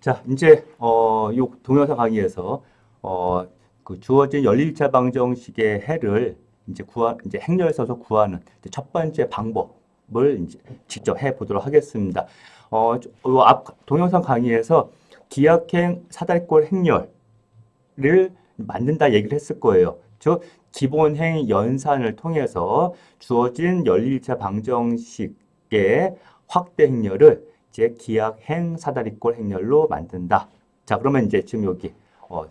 자, 이제 어, 요 동영상 강의에서 어, 그 주어진 연립자 방정식의 해를 이제 구하 이제 행렬 써서 구하는 이제 첫 번째 방법을 이제 직접 해 보도록 하겠습니다. 어, 요앞 동영상 강의에서 기하행 사다리꼴 행렬을 만든다 얘기를 했을 거예요. 즉 기본행 연산을 통해서 주어진 연립자 방정식의 확대 행렬을 이제 기하행 사다리꼴 행렬로 만든다. 자, 그러면 이제 지금 여기 어,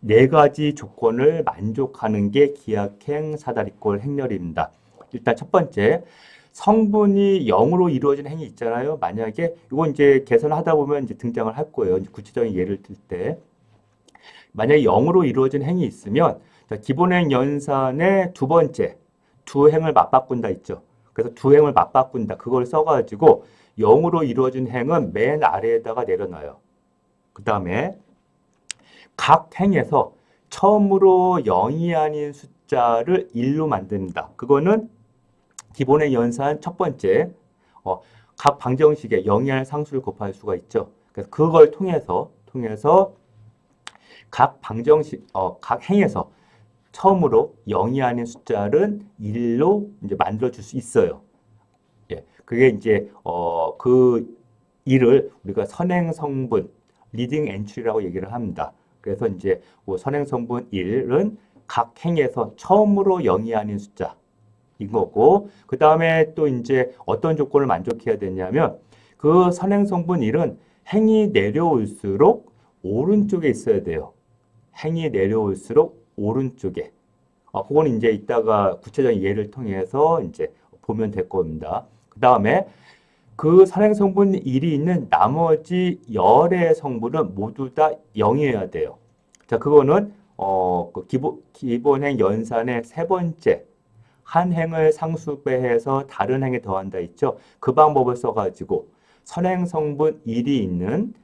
네 가지 조건을 만족하는 게 기하행 사다리꼴 행렬입니다. 일단 첫 번째, 성분이 0으로 이루어진 행위 있잖아요. 만약에 이건 이제 계산하다 보면 이제 등장을 할 거예요. 구체적인 예를 들 때. 만약에 0으로 이루어진 행위 있으면 자, 기본행 연산의 두 번째 두 행을 맞바꾼다 있죠. 그래서 두 행을 맞바꾼다. 그걸 써가지고 0으로 이루어진 행은 맨 아래에다가 내려놔요. 그 다음에 각 행에서 처음으로 0이 아닌 숫자를 1로 만든다. 그거는 기본의 연산 첫 번째 어, 각 방정식에 0이 아닌 상수를 곱할 수가 있죠. 그래서 그걸 통해서 통해서 각 방정식 어, 각 행에서 처음으로 0이 아닌 숫자를 1로 이제 만들어 줄 수 있어요. 예. 그게 이제 어, 그 일을 우리가 선행 성분 리딩 엔트리라고 얘기를 합니다. 그래서 이제 뭐 선행 성분 1은 각 행에서 처음으로 0이 아닌 숫자 인 거고 그 다음에 또 이제 어떤 조건을 만족해야 되냐면 그 선행 성분 1은 행이 내려올수록 오른쪽에 있어야 돼요. 행이 내려올수록 오른쪽에. 어, 그건 이제 이따가 구체적인 예를 통해서 이제 보면 될 겁니다. 그 다음에 그 산행 성분 1이 있는 나머지 열의 성분은 모두 다 0이어야 돼요. 자, 그거는 어, 그 기본 기본행 연산의 세 번째 한 행을 상수배해서 다른 행에 더한다 있죠. 그 방법을 써가지고 선행 성분 1이 있는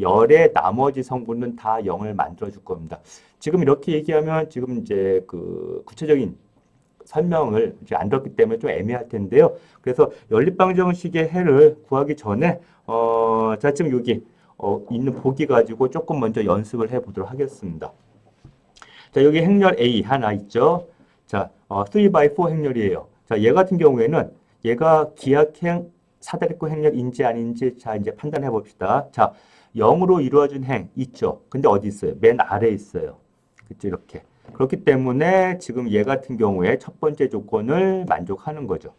열의 나머지 성분은 다 0을 만들어 줄 겁니다. 지금 이렇게 얘기하면 지금 이제 그 구체적인 설명을 이제 안 들었기 때문에 좀 애매할 텐데요. 그래서 연립방정식의 해를 구하기 전에 어, 자 지금 여기 어, 있는 보기 가지고 조금 먼저 연습을 해 보도록 하겠습니다. 자 여기 행렬 A 하나 있죠. 자 어, 3x4 행렬이에요. 자얘 같은 경우에는 얘가 기하행 사다리꼴 행렬 인지 아닌지 자 이제 판단해 봅시다. 자 0으로 이루어진 행 있죠. 근데 어디 있어요? 맨 아래에 있어요. 그죠 이렇게. 그렇기 때문에 지금 얘 같은 경우에 첫 번째 조건을 만족하는 거죠.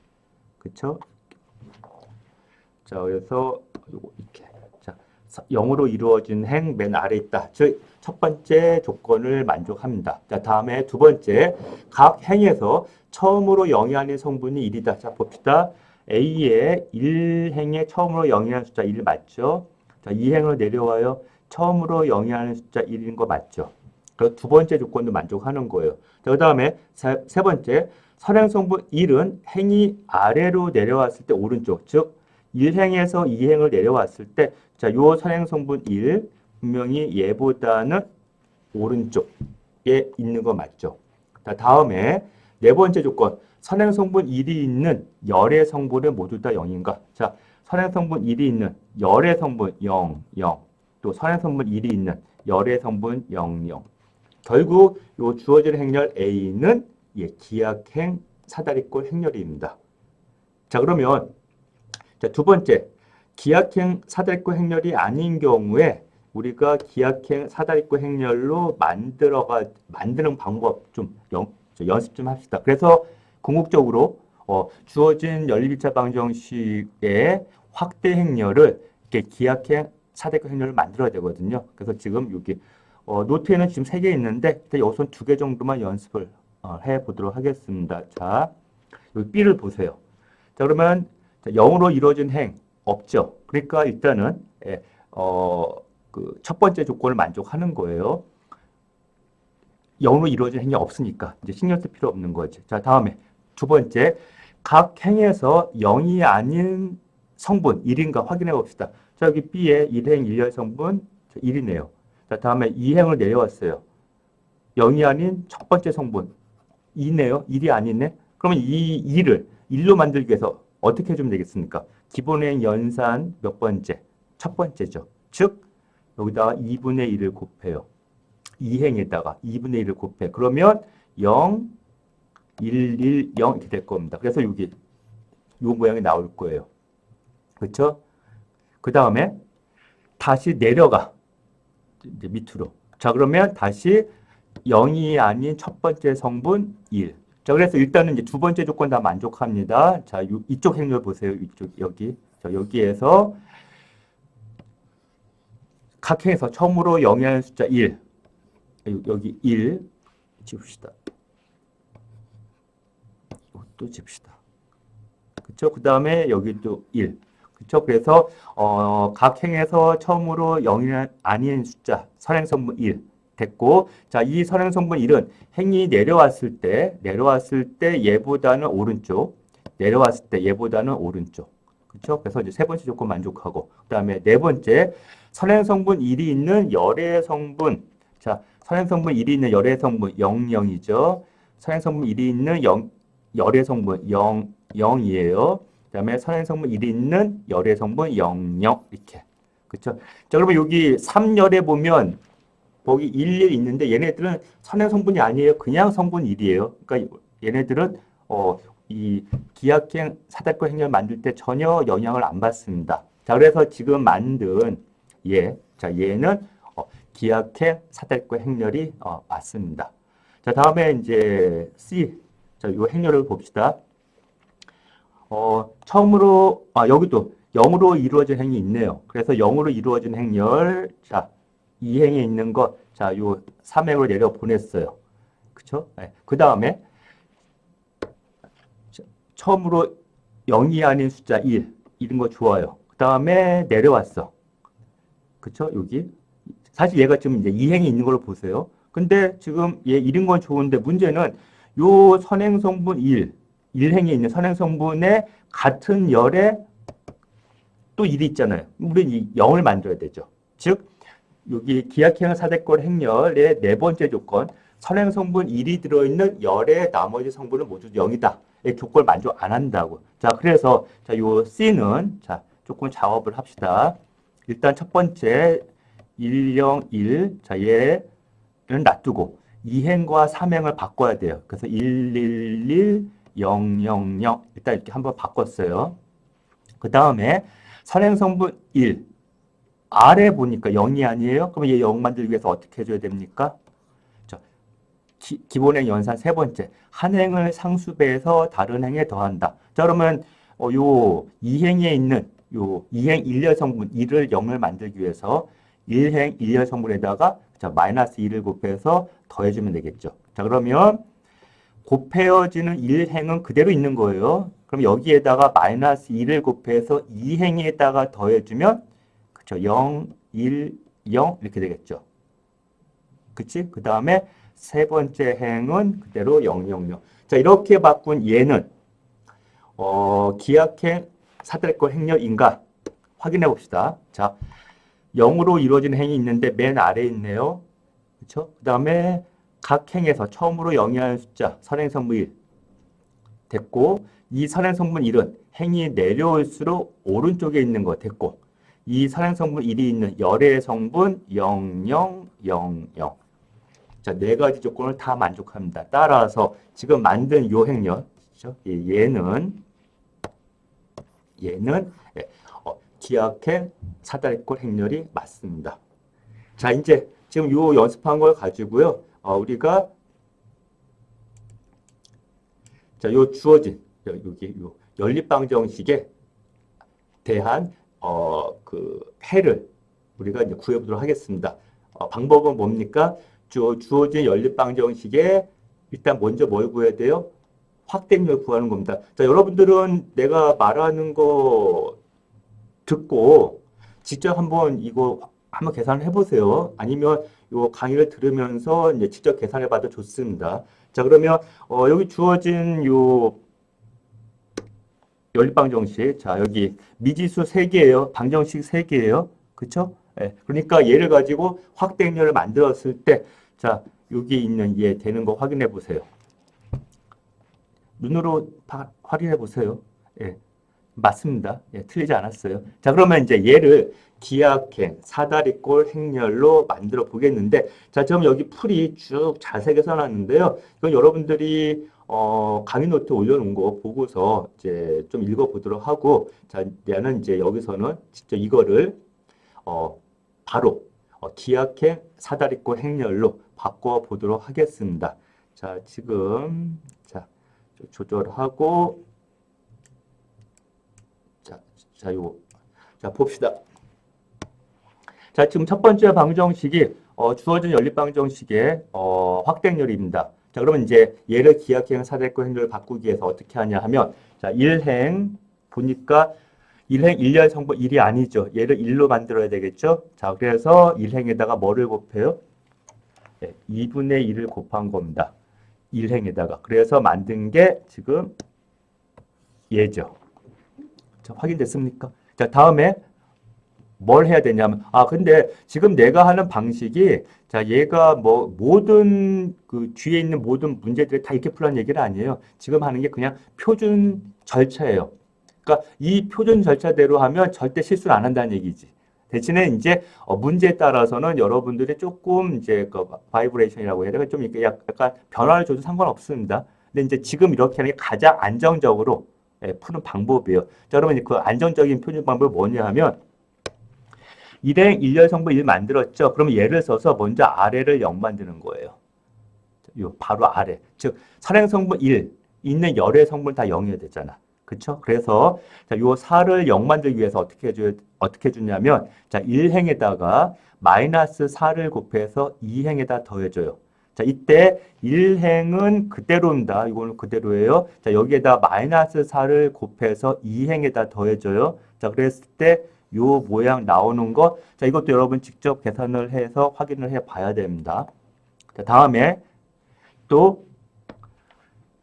그쵸? 자, 그래서 이렇게. 자, 0으로 이루어진 행 맨 아래 있다. 즉, 첫 번째 조건을 만족합니다. 자, 다음에 두 번째, 각 행에서 처음으로 0이 아닌 성분이 1이다. 자, 봅시다. A의 1행에 처음으로 0이 아닌 숫자 1 맞죠? 자, 2행으로 내려와요. 처음으로 0이 아닌 숫자 1인 거 맞죠? 그 두 번째 조건도 만족하는 거예요. 그 다음에 세, 세 번째, 선행성분 1은 행이 아래로 내려왔을 때 오른쪽, 즉 1행에서 2행을 내려왔을 때, 자, 요 선행성분 1, 분명히 얘보다는 오른쪽에 있는 거 맞죠? 자, 다음에 네 번째 조건, 선행성분 1이 있는 열의 성분은 모두 다 0인가? 자, 선행성분 1이 있는 열의 성분 0, 0, 또 선행성분 1이 있는 열의 성분 0, 0. 결국 요 주어진 행렬 A는 예, 기하행 사다리꼴 행렬입니다. 자, 그러면 자, 두 번째 기하행 사다리꼴 행렬이 아닌 경우에 우리가 기하행 사다리꼴 행렬로 만들어가 만드는 방법 좀 연, 연습 좀 합시다. 그래서 궁극적으로 어, 주어진 연립일차 방정식의 확대 행렬을 이렇게 기하행 사다리꼴 행렬을 만들어야 되거든요. 그래서 지금 여기 어, 노트에는 지금 세개 있는데 일단 여기서 두개 정도만 연습을 어, 해보도록 하겠습니다. 자, 여기 B를 보세요. 자, 그러면 자, 0으로 이루어진 행 없죠. 그러니까 일단은 예, 어, 그 첫 번째 조건을 만족하는 거예요. 0으로 이루어진 행이 없으니까 이제 신경 쓸 필요 없는 거지. 자, 다음에 두 번째 각 행에서 0이 아닌 성분 1인가 확인해 봅시다. 자, 여기 B의 1행 1열 성분 1이네요. 자, 다음에 2행을 내려왔어요. 0이 아닌 첫 번째 성분 2네요. 1이 아니네. 그러면 이 2를 1로 만들기 위해서 어떻게 해주면 되겠습니까? 기본행 연산 몇 번째? 첫 번째죠. 즉 여기다가 2분의 1을 곱해요. 2행에다가 2분의 1을 곱해. 그러면 0, 1, 1, 0 이렇게 될 겁니다. 그래서 여기 요 모양이 나올 거예요. 그렇죠? 그 다음에 다시 내려가. 이제 밑으로. 자, 그러면 다시 0이 아닌 첫 번째 성분 1. 자, 그래서 일단은 이제 두 번째 조건 다 만족합니다. 자, 요, 이쪽 행렬 보세요. 이쪽, 여기. 자, 여기에서 각 행에서 처음으로 0이 아닌 숫자 1. 요- 여기 1 집읍시다. 이것도 집시다. 그쵸? 그 다음에 여기도 1. 그쵸? 그래서, 어, 각 행에서 처음으로 0이 아닌 숫자, 선행성분 1 됐고, 자, 이 선행성분 1은 행이 내려왔을 때, 내려왔을 때 얘보다는 오른쪽, 내려왔을 때 얘보다는 오른쪽. 그쵸? 그래서 이제 세 번째 조건 만족하고, 그 다음에 네 번째, 선행성분 1이 있는 열의 성분. 자, 선행성분 1이 있는 열의 성분 00이죠. 선행성분 1이 있는 0, 열의 성분 0, 0이에요. 그다음에 선행성분 1이 있는 열의 성분 00 이렇게. 그렇죠? 자, 그러면 여기 3열에 보면 거기 11 있는데 얘네들은 선행성분이 아니에요. 그냥 성분 1이에요. 그러니까 얘네들은 어, 이 기하행 사다리 행렬 만들 때 전혀 영향을 안 받습니다. 자, 그래서 지금 만든 얘, 자, 얘는 어, 기하행 사다리 행렬이 어, 맞습니다. 자, 다음에 이제 C, 자, 요 행렬을 봅시다. 어, 처음으로, 아, 여기도 0으로 이루어진 행이 있네요. 그래서 0으로 이루어진 행렬, 자, 이 행에 있는 것, 자, 요 3행을 내려 보냈어요. 그쵸? 네. 그 다음에, 처음으로 0이 아닌 숫자 1, 이런 거 좋아요. 그 다음에 내려왔어. 그쵸? 여기. 사실 얘가 지금 이제 2행이 있는 걸로 보세요. 근데 지금 얘 이런 건 좋은데 문제는 요 선행 성분 1, 1행에 있는 선행 성분의 같은 열에 또 1이 있잖아요. 우리는 이 0을 만들어야 되죠. 즉, 여기 기하행을 사대권 행렬의 네 번째 조건, 선행 성분 1이 들어있는 열의 나머지 성분은 모두 0이다. 이 조건을 만족 안 한다고. 자, 그래서, 자, 요 C는, 자, 조금 작업을 합시다. 일단 첫 번째, 101, 자, 얘는 놔두고, 2행과 3행을 바꿔야 돼요. 그래서 111, 000, 일단 이렇게 한번 바꿨어요. 그 다음에 선행성분 1, 아래 보니까 0이 아니에요? 그러면 얘0 만들기 위해서 어떻게 해줘야 됩니까? 자, 기, 기본행 연산 세 번째, 한 행을 상수배해서 다른 행에 더한다. 자, 그러면 어, 요 2행에 있는 요 2행 1열 성분 1을 0을 만들기 위해서 1행 1열 성분에다가 자, 마이너스 2를 곱해서 더해주면 되겠죠. 자, 그러면 곱해어지는 1행은 그대로 있는 거예요. 그럼 여기에다가 마이너스 2를 곱해서 2행에다가 더해주면 그쵸 0, 1, 0 이렇게 되겠죠. 그치? 그 다음에 세 번째 행은 그대로 0, 0, 0. 자, 이렇게 바꾼 얘는 어, 기하행 사대권 행렬인가 확인해 봅시다. 자, 0으로 이루어진 행이 있는데 맨 아래에 있네요. 그쵸? 그 다음에 각 행에서 처음으로 0이 하는 숫자 선행성분 1 됐고 이 선행성분 1은 행이 내려올수록 오른쪽에 있는 거 됐고 이 선행성분 1이 있는 열의 성분 0000 자, 네 가지 조건을 다 만족합니다. 따라서 지금 만든 요 행렬 그죠? 예, 얘는 얘는 예, 어, 기하행 사다리꼴 행렬이 맞습니다. 자, 이제 지금 요 연습한 걸 가지고요. 어, 우리가 자, 요 주어진 여- 여기 요 연립방정식에 대한 어, 그 해를 우리가 이제 구해 보도록 하겠습니다. 어, 방법은 뭡니까? 주, 주어진 연립방정식에 일단 먼저 뭘 구해야 돼요? 확대율 구하는 겁니다. 자, 여러분들은 내가 말하는 거 듣고 직접 한번 이거 한번 계산을 해보세요. 아니면 요 강의를 들으면서 이제 직접 계산해 봐도 좋습니다. 자, 그러면 어, 여기 주어진 요 연립방 정식. 자, 여기 미지수 3개예요. 방정식 3개예요. 그쵸? 예, 그러니까 얘를 가지고 확대 행렬을 만들었을 때, 자, 여기 있는 얘 되는 거 확인해 보세요. 눈으로 파- 확인해 보세요. 예. 맞습니다. 예, 틀리지 않았어요. 자, 그러면 이제 얘를 기하행, 사다리꼴, 행렬로 만들어 보겠는데, 자, 지금 여기 풀이 쭉 자세하게 써놨는데요. 이건 여러분들이 어, 강의 노트 올려놓은 거 보고서 이제 좀 읽어보도록 하고, 자, 얘는 이제 여기서는 직접 이거를 어, 바로 어, 기하행, 사다리꼴, 행렬로 바꿔 보도록 하겠습니다. 자, 지금 자 조절하고 자, 자, 요, 자, 봅시다. 자, 지금 첫 번째 방정식이 어, 주어진 연립방정식의 어, 확대행렬입니다. 자, 그러면 이제 얘를 기하행, 사대권 행렬을 바꾸기 위해서 어떻게 하냐 하면 자, 1행 보니까 1행 1열 성분 1이 아니죠. 얘를 1로 만들어야 되겠죠. 자, 그래서 1행에다가 뭐를 곱해요? 네, 2분의 1을 곱한 겁니다. 1행에다가. 그래서 만든 게 지금 얘죠. 자, 확인됐습니까? 자, 다음에 뭘 해야 되냐면, 아, 근데 지금 내가 하는 방식이, 자, 얘가 뭐, 모든, 그 뒤에 있는 모든 문제들을 다 이렇게 풀라는 얘기는 아니에요. 지금 하는 게 그냥 표준 절차예요. 그러니까 이 표준 절차대로 하면 절대 실수를 안 한다는 얘기지. 대신에 이제 어, 문제에 따라서는 여러분들이 조금 이제 그 바이브레이션이라고 해야 되나 좀 이렇게 약- 약간 변화를 줘도 상관없습니다. 근데 이제 지금 이렇게 하는 게 가장 안정적으로 예, 푸는 방법이에요. 자, 그러면 그 안정적인 표준 방법이 뭐냐 하면 일행 일열 성분 1 만들었죠. 그러면 얘를 써서 먼저 아래를 0 만드는 거예요. 요 바로 아래. 즉 선행 성분 1 있는 열의 성분 다 0이어야 되잖아. 그렇죠? 그래서 자, 요 4를 0 만들기 위해서 어떻게 해줘 어떻게 해주냐면 자, 1행에다가 마이너스 4를 곱해서 2행에다 더해 줘요. 자, 이때 1행은 그대로입니다. 이거는 그대로예요. 자, 여기에다 마이너스 4를 곱해서 2행에다 더해줘요. 자, 그랬을 때 요 모양 나오는 거, 자, 이것도 여러분 직접 계산을 해서 확인을 해 봐야 됩니다. 자, 다음에 또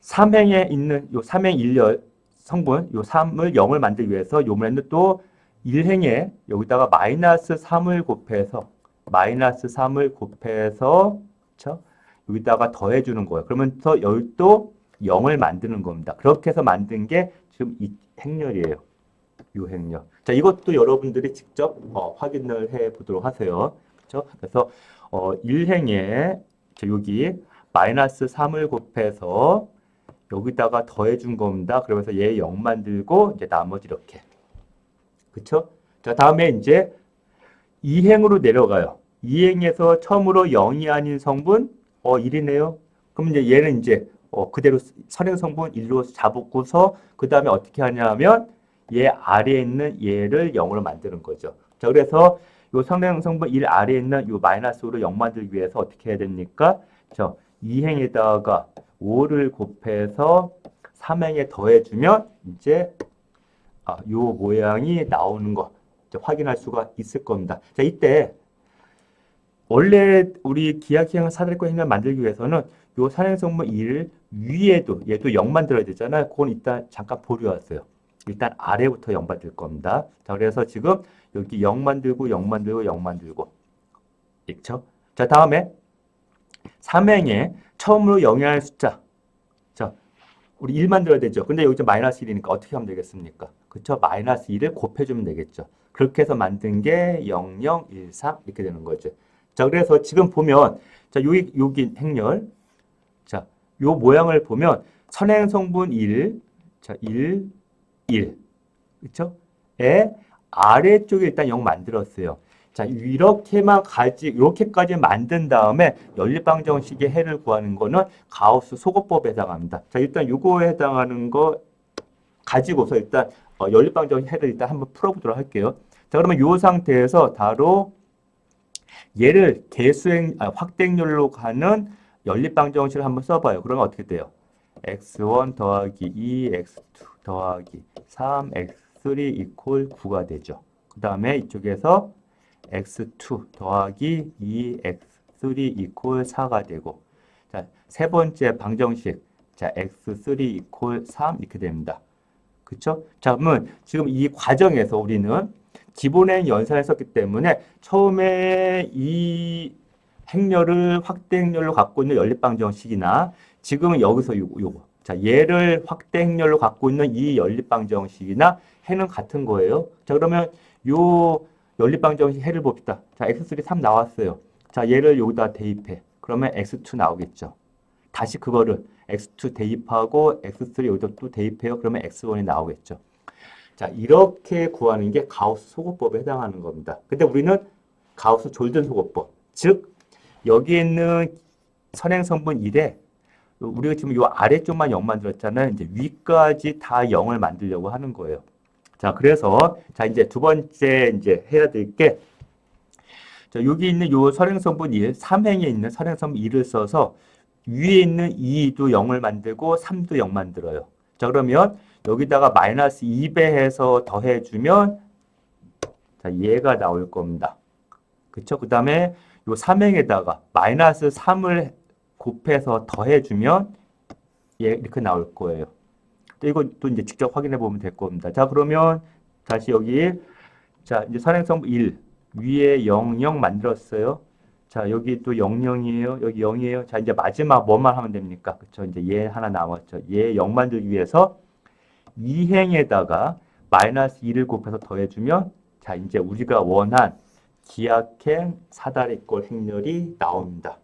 3행에 있는 요 3행 1열 성분, 요 3을 0을 만들기 위해서 요번에는 또 1행에 여기다가 마이너스 3을 곱해서 마이너스 3을 곱해서 그렇죠? 여기다가 더해주는 거예요. 그러면서 또 0을 만드는 겁니다. 그렇게 해서 만든 게 지금 이 행렬이에요. 이 행렬. 자, 이것도 여러분들이 직접 어, 확인을 해 보도록 하세요. 그렇죠? 그래서 어, 1행에 자, 여기 마이너스 3을 곱해서 여기다가 더해준 겁니다. 그러면서 얘 0 만들고 이제 나머지 이렇게. 그쵸? 자, 다음에 이제 2행으로 내려가요. 2행에서 처음으로 0이 아닌 성분, 어, 1이네요. 그럼 이제 얘는 이제, 어, 그대로 선행 성분 1로 잡고서, 그 다음에 어떻게 하냐 하면, 얘 아래에 있는 얘를 0으로 만드는 거죠. 자, 그래서 요 선행 성분 1 아래에 있는 요 마이너스로 0 만들기 위해서 어떻게 해야 됩니까? 저 2행에다가 5를 곱해서 3행에 더해주면, 이제, 아, 요 모양이 나오는 거 확인할 수가 있을 겁니다. 자, 이때 원래 우리 기하기행 사다리권 행렬 만들기 위해서는 요 산행성분 1을 위에도 얘도 0 만 들어야 되잖아요. 그건 일단 잠깐 보류하세요. 일단 아래부터 0 만들 겁니다. 자, 그래서 지금 여기 0 만들고 0 만들고 0 만들고 있죠? 자, 다음에 3행에 처음으로 0이 하는 숫자 자, 우리 1 만들어야 되죠. 근데 여기 좀 마이너스 1이니까 어떻게 하면 되겠습니까? 그쵸? 마이너스 1을 곱해주면 되겠죠. 그렇게 해서 만든 게 0, 0, 1, 3 이렇게 되는 거죠. 자, 그래서 지금 보면 자, 여기, 여기 행렬 자, 요 모양을 보면 선행 성분 1, 자, 1, 1. 그쵸? 에 아래쪽에 일단 0 만들었어요. 자, 이렇게만 가지, 이렇게까지 만든 다음에 연립방정식의 해를 구하는 거는 가우스 소거법에 해당합니다. 자, 일단 요거에 해당하는 거 가지고서 일단 어, 연립방정식 해를 일단 한번 풀어보도록 할게요. 자, 그러면 요 상태에서 바로 얘를 개수행, 아, 확대행렬로 가는 연립방정식을 한번 써봐요. 그러면 어떻게 돼요? x1 더하기 2, x2 더하기 3, x3 이퀄 9가 되죠. 그 다음에 이쪽에서 x2 더하기 2x3 이퀄 4가 되고 자, 세 번째 방정식 자, x3 이퀄 3 이렇게 됩니다. 그쵸? 자, 그러면 지금 이 과정에서 우리는 기본의 연산을 썼기 때문에 처음에 이 행렬을 확대 행렬로 갖고 있는 연립방 정식이나 지금은 여기서 요거, 요거 자, 얘를 확대 행렬로 갖고 있는 이 연립방 정식이나 해는 같은 거예요. 자, 그러면 요 연립방 정식 해를 봅시다. 자, x3 3 나왔어요. 자, 얘를 여기다 대입해. 그러면 x2 나오겠죠. 다시 그거를 x2 대입하고 x3 여기다 또 대입해요. 그러면 x1이 나오겠죠. 자, 이렇게 구하는 게 가우스 소거법에 해당하는 겁니다. 근데 우리는 가우스 졸든 소거법. 즉, 여기 있는 선행 성분 1에 우리가 지금 요 아래쪽만 0 만들었잖아요. 이제 위까지 다 0을 만들려고 하는 거예요. 자, 그래서 자, 이제 두 번째 이제 해야 될 게 자, 여기 있는 요 선행성분 1, 3행에 있는 선행성분 1을 써서 위에 있는 2도 0을 만들고 3도 0 만들어요. 자, 그러면 여기다가 마이너스 2배 해서 더해주면 자, 얘가 나올 겁니다. 그쵸? 그 다음에 요 3행에다가 마이너스 3을 곱해서 더해주면 얘 이렇게 나올 거예요. 또 이거 또 이제 직접 확인해 보면 될 겁니다. 자, 그러면 다시 여기 자, 이제 선행성 1 위에 0, 0 만들었어요. 자, 여기 또 0, 0이에요. 여기 0이에요. 자, 이제 마지막 뭐만 하면 됩니까? 그쵸? 이제 얘 하나 남았죠. 얘 0 만들기 위해서 2행에다가 마이너스 2를 곱해서 더해주면 자, 이제 우리가 원한 기하행 사다리꼴 행렬이 나옵니다.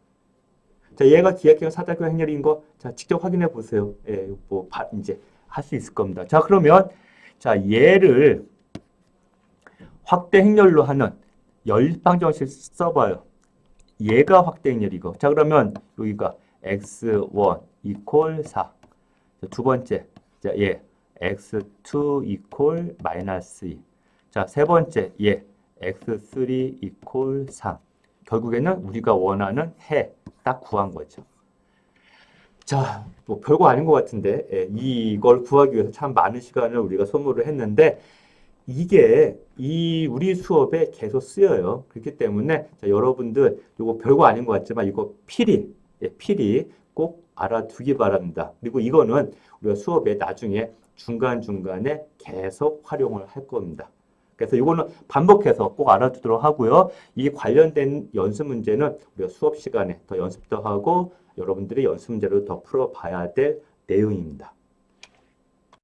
자, 얘가 기하행 사다리꼴 행렬인 거, 자, 직접 확인해 보세요. 예, 뭐, 바- 이제 할 수 있을 겁니다. 자, 그러면, 자, 얘를 확대 행렬로 하는 연립방정식 써봐요. 얘가 확대 행렬이고. 자, 그러면 여기가 x1 이퀄 4. 자, 두 번째, 자, 얘 x2 이퀄 마이너스 2. 자, 세 번째, 얘 x3 이퀄 3. 결국에는 우리가 원하는 해 딱 구한 거죠. 자, 뭐 별거 아닌 것 같은데 예, 이걸 구하기 위해서 참 많은 시간을 우리가 소모를 했는데 이게 이 우리 수업에 계속 쓰여요. 그렇기 때문에 자, 여러분들 이거 별거 아닌 것 같지만 이거 필히 예, 필히 꼭 알아두기 바랍니다. 그리고 이거는 우리가 수업에 나중에 중간중간에 계속 활용을 할 겁니다. 그래서 이거는 반복해서 꼭 알아두도록 하고요. 이 관련된 연습 문제는 우리가 수업 시간에 더 연습도 하고 여러분들이 연습 문제를 더 풀어봐야 될 내용입니다.